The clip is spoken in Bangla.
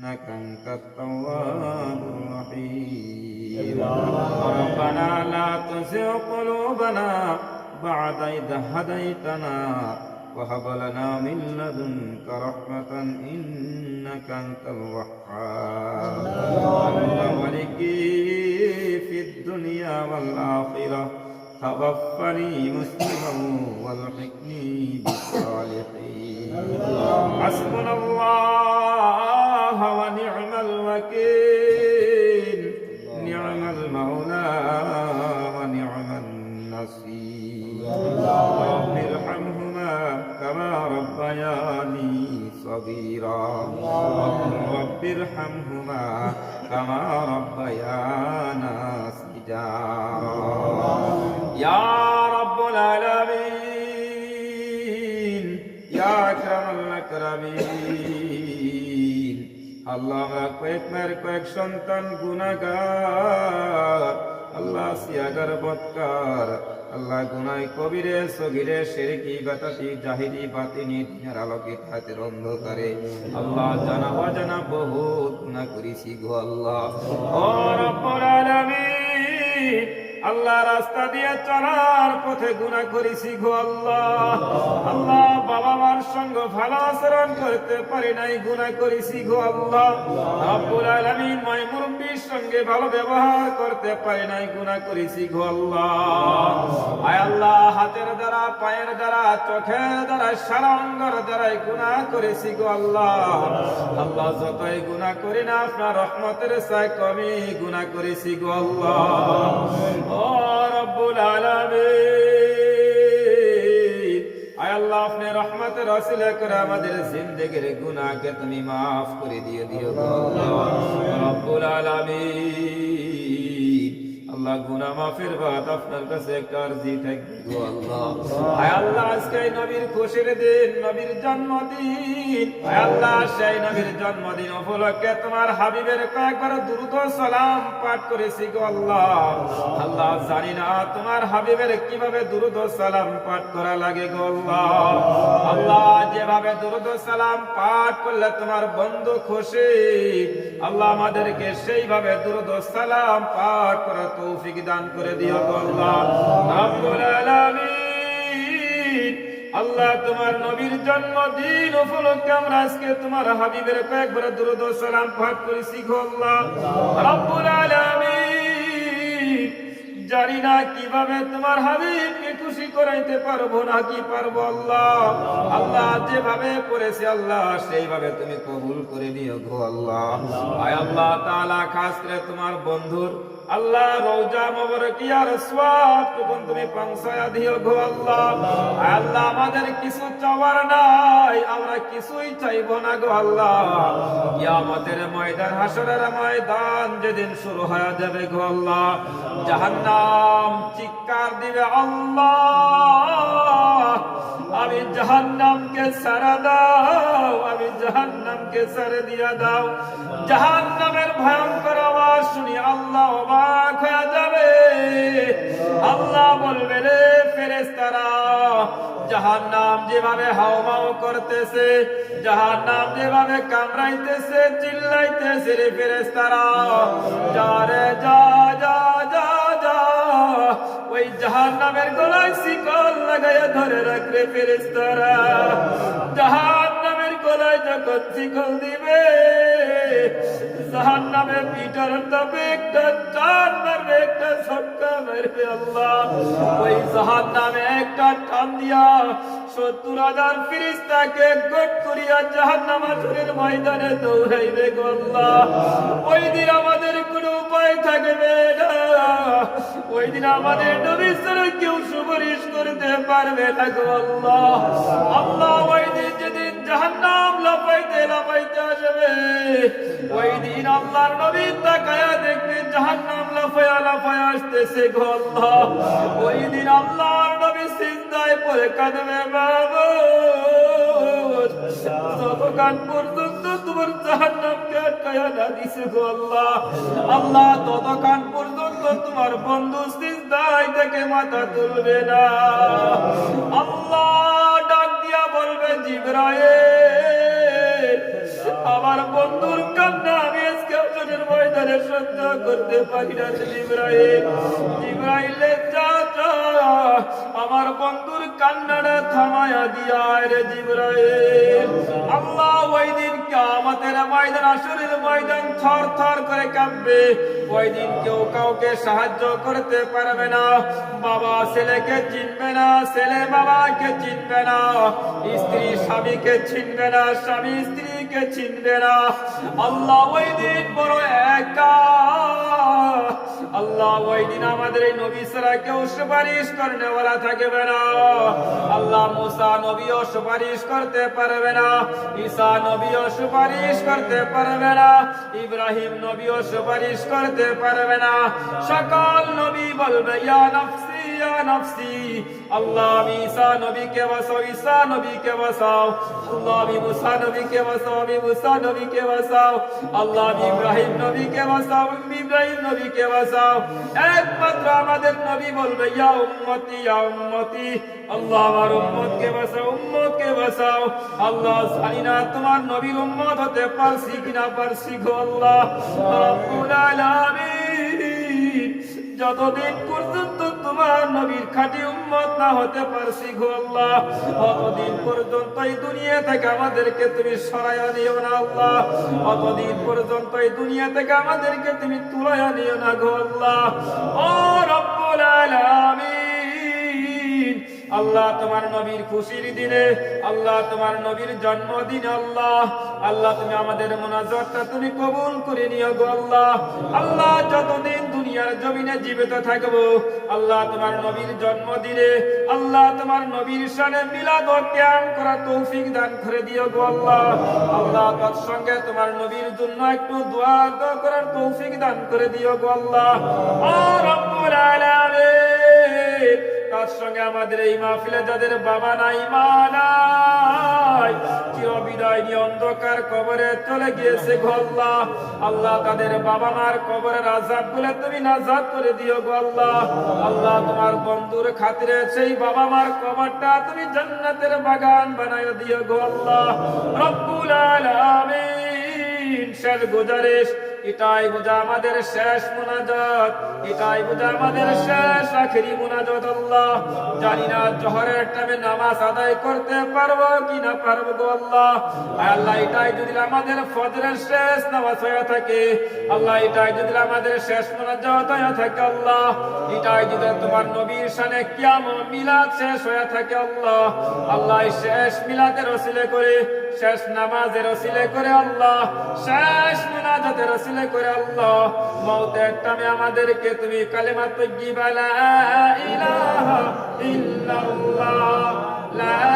إنك أنت التواب الرحيم. ربنا. لا تزغ قلوبنا بعد إذ هديتنا. وهب لنا من لدنك رحمة إنك أنت الوهاب. أنت ولي في الدنيا والآخرة. توفني مسلما والحقني بالصالحين. حسبنا الله نعم المولى ونعم النصير رب ارحمهما كما ربياني صغيرا رب ارحمهما كما ربيانا صغارا يا আল্লাহ আমরা কয়েক সন্তান গুনাগার আল্লাহ সিয়াগার বৎকার। আল্লাহ গুনাই কবিরে, সগিরে শেরকি বাতাসি, জাহিরি, বাতিনি দিনের আলোকে হাতের অন্ধকারে। আল্লাহ জানা অজানা বহুত গুনাহ করিছি গো আল্লাহ। রব্বুল আলামিন আল্লাহ রাস্তা দিয়ে চলার পথে গুনাহ করেছি গো আল্লাহ। আল্লাহ বাবা মার সঙ্গে ভালো আচরণ করতে পারি নাই, গুনাহ করেছি গো আল্লাহ। রব্বুল আলামিন মাই মুরব্বির সঙ্গে ভালো ব্যবহার করতে পারি নাই, গুনাহ করেছি গো আল্লাহ। আয় আল্লাহ, হাতের দ্বারা, পায়ের দ্বারা, চোখের দ্বারা, সারা অঙ্গর দ্বারাই গুনাহ করেছি গো আল্লাহ। আল্লাহ যতই গুনাহ করি না, আপনার রহমতের সায় কমি গুনাহ করেছি গো আল্লাহ। ওসিলা করে আমাদের জিন্দেগির গুনাহকে তুমি মাফ করে দিয়ে দিও। রব্বুল আলামিন। আল্লাহ গুনাহ মাফের বাদ আপনার কাছে একটা আরজি থাকবে। গো আল্লাহ। আয় আল্লাহ আজকে নবীর খুশির দিন নবীর জন্মদিন। আয় আল্লাহ সেই নবীর জন্মদিন উপলক্ষে তোমার হাবিবের কয়েকবার দ্রুত সালাম পাঠ করেছি গো আল্লাহ। আল্লাহ জানি না তোমার হাবিবের কীভাবে দ্রুত সালাম পাঠ করা লাগে গো আল্লাহ। আল্লাহ যেভাবে দ্রুত সালাম পাঠ করলে তোমার বন্ধু খুশি। আল্লাহ আমাদেরকে সেইভাবে দ্রুত সালাম পাঠ করা তৌফিক দান করে দিও আল্লাহ। তোমার নবীর জন্মদিন উপলক্ষে আমরা আজকে তোমার হাবিবের কয়েকবার দুরুদ সালাম পাঠ করেছি শিখো আল্লাহ। রব্বুল আলামিন। জানি না কীভাবে তোমার হাবিবকে খুশি করাইতে পারব না, কি পারব আল্লাহ? আল্লাহ যেভাবে করেছে আল্লাহ, সেইভাবে তুমি কবুল করে নিও গো আল্লাহ। আয় আল্লাহ তাআলা, খাস করে তোমার বন্ধুর। আল্লাহ রওজা মোবারকিয়ার সওয়াব তখন তুমি পৌঁছায়া দিও গো আল্লাহ। আল্লাহ, আমাদের কিছু চাওয়ার নাই, আমরা কিছুই চাইব না গো আল্লাহ। কিয়ামতের ময়দান, হাসরের ময়দান যেদিন শুরু হয়ে যাবে গো আল্লাহ। জাহান্নাম চিৎকার দিবে আল্লাহ। আমি জাহান্নামকে সারা দাও, আমি জাহান্নামকে সারে দিয়া দাও। জাহান্নামের ভয়ঙ্কর আওয়াজ শুনি আল্লাহ অবাক হয়ে যাবে। আল্লাহ বলবে, রে ফেরেশতারা, জাহান্নাম যেভাবে হাওমাও করতেছে, জাহান্নাম যেভাবে কামড়াইতেছে, চিল্লাইতেছে রে ফেরেশতারা, যা রে, যা যা ওই জাহান নামের গলায় শিকল লাগাইয়া ধরে রাখবে জাহান নামের গলায় যখন শিকল দিবে জাহান নামে পিটার তবে একটা টান মারবে, একটা ছক্কা মারবে আল্লাহ। ওই জাহান্নামে একটা টান দিয়া সত্তর হাজার ফিরিস্তাকে গোট করিয়া আসরের ময়দানে দৌড়াইবে ওই দিন আমাদের কোনো উপায় থাকবে না। ওই দিন আমাদের নবী কেউ সুপারিশ করতে পারবে না গো আল্লাহ। আল্লাহ ওই দিন যেদিন জাহান্নাম লাফাইতে লাফাইতে আসবে, ওই দিন আল্লাহর নবী তাকায়া দেখবে জাহান্নাম তোমার আল্লাহ। ততক্ষণ পর্যন্ত তোমার বন্ধু সিজদায় থেকে মাথা তুলবে না। আল্লাহ ডাক দিয়া বলবে, জিব্রাইল, আমার বন্ধুর কান্না আমি আজকে ময়দানে সহ্য করতে পারি না জিব্রাইল জিব্রাইলের চাচা, আমার বন্ধুর কান্নাটা থামায়া দিয়া রে জিব্রাইল আল্লাহ ওই দিন আমাদের ময়দান, আসরের ময়দান থর থর করে কাঁপবে। ওই দিন কেউ কাউকে সাহায্য করতে পারবে না। বাবা ছেলেকে চিনবে না, ছেলে বাবাকে চিনবে না, স্ত্রী স্বামীকে চিনবে না, স্বামী স্ত্রীকে চিনবে না আল্লাহ ওই দিন বড় একা। আল্লাহ ওই দিন আমাদের এই নবী ছাড়া কেউ সুপারিশ করতে বলা থাকবে না। আল্লাহ মুসা নবীও সুপারিশ করতে পারবে না। ঈসা নবীও সুপারিশ করতে পারবে না। ইব্রাহিম নবীও সুপারিশ করতে পারবে না। সকল নবী বলবে, ইয়া নফসি ইয়া আল্লাহ একমাত্র আমাদের নবী বলবে, ইয়া উম্মতি ইয়া উম্মতি, আল্লাহ আমার আল্লাহ জানি না তোমার উম্মত হতে পারছি কিনা পারছি গো আল্লাহ। রব্বুল যতদিন আল্লাহ। আমাদেরকে তুমি নিও না গো আল্লাহ। ও রব্বুল আলামিন, আল্লাহ তোমার নবীর খুশির দিনে, আল্লাহ তোমার নবীর জন্মদিন আল্লাহ আল্লাহ তুমি আমাদের মোনাজাতটা তুমি কবুল করে নিও গো আল্লাহ। আল্লাহ যতদিন দুনিয়ার জমিনে জীবিত থাকব। আল্লাহ তোমার নবীর জন্মদিনে আল্লাহ তোমার নবীর সানে মিলাদ জ্ঞান করা তৌফিক দান করে দিও গো আল্লাহ। আল্লাহ সঙ্গে তোমার নবীর জন্য একটু দোয়া করার তৌফিক দান করে দিও গো আল্লাহ। ও আমাদের এই মাহফিলে যাদের বাবা নাই, মা নাই, চির বিদায় নিয়ে অন্ধকার কবরে চলে গিয়েছে গো আল্লাহ। তাদের বাবা মার কবরের আজাবগুলো তুমি নাজাদ করে দিও গো আল্লাহ। তোমার বন্ধুর খাতিরে সেই বাবা মার কবরটা তুমি জান্নাতের বাগান বানায় দিও গো আল্লাহ। রব্বুল আলামিন, শেষ গুজারিশ। এটাই বোঝা আমাদের শেষ মোনাজাত, এটাই বোঝা আমাদের শেষ আখেরি মোনাজাত আল্লাহ। জানি না জহরের টাইমে নামাজ আদায় করতে পারব কি না পারব গো আল্লাহ। আল্লাহ, এটাই যদি আমাদের ফজরের শেষ নামাজ হয়ে থাকে, আল্লাহ, এটাই যদি আমাদের শেষ মোনাজাত হয়ে থাকে আল্লাহ। এটাই যদি তোমার নবীর সানে কিয়াম মিলাদ শেষ হয়ে থাকে আল্লাহ। আল্লাহ শেষ মিলাদের রসিলে করে শেষ নামাজের ওসিলে করে আল্লাহ, শেষ মুনাজাতের ওসিলে করে আল্লাহ, মওতের টামে আমাদেরকে তুমি কালেমা তৈয়িবা লা ইলাহা ইল্লাল্লাহ, লা